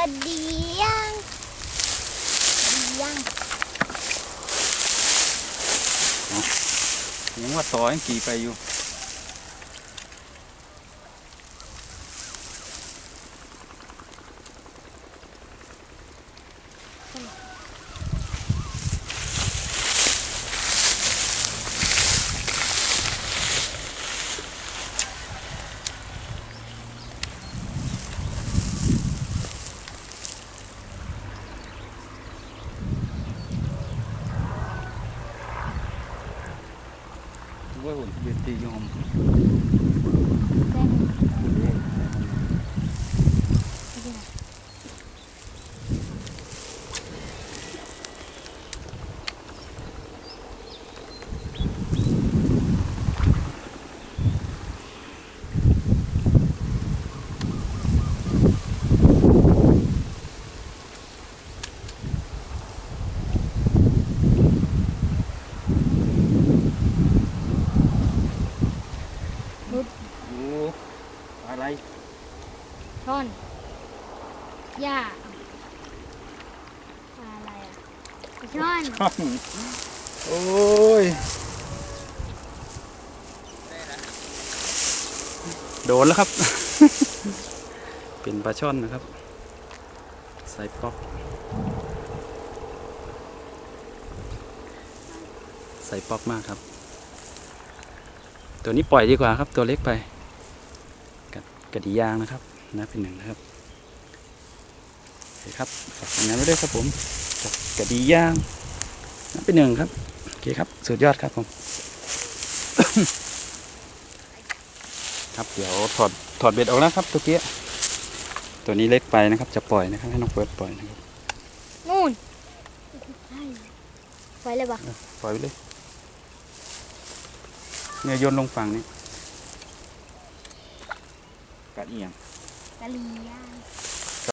ระเดียงกระเดียงยังว่าต่อยังกี่ไปอยู่ ว่าหุ่นเวทียอมแป้งไม่ได้นะ ดู อะไรช่อนหญ้าอะไรอะช่อนช่อนโอ้ย โดนแล้วครับ เป็นปลาช่อนนะครับ ใส่ป๊อก ใส่ป๊อกมากครับ ตัวนี้ปล่อยดีกว่าครับ ตัวเล็กไป กระกระดียางนะครับนะเป็นหนึ่งนะครับโอเคครับฝากผลงานไว้ด้วยครับผมกับกระดียางนะเป็นหนึ่งครับโอเคครับสุดยอดครับผมครับเดี๋ยวถอดถอดเบ็ดออกแล้วครับตัวเกี้ยตัวนี้เล็กไปนะครับ จะปล่อยนะครับให้น้องเฟิร์สปล่อยนะครับนู่นไว้เลยปะปล่อยไปเลยเนี่ยโยนลงฝั่งนี้ กัดเอียงกะเลียง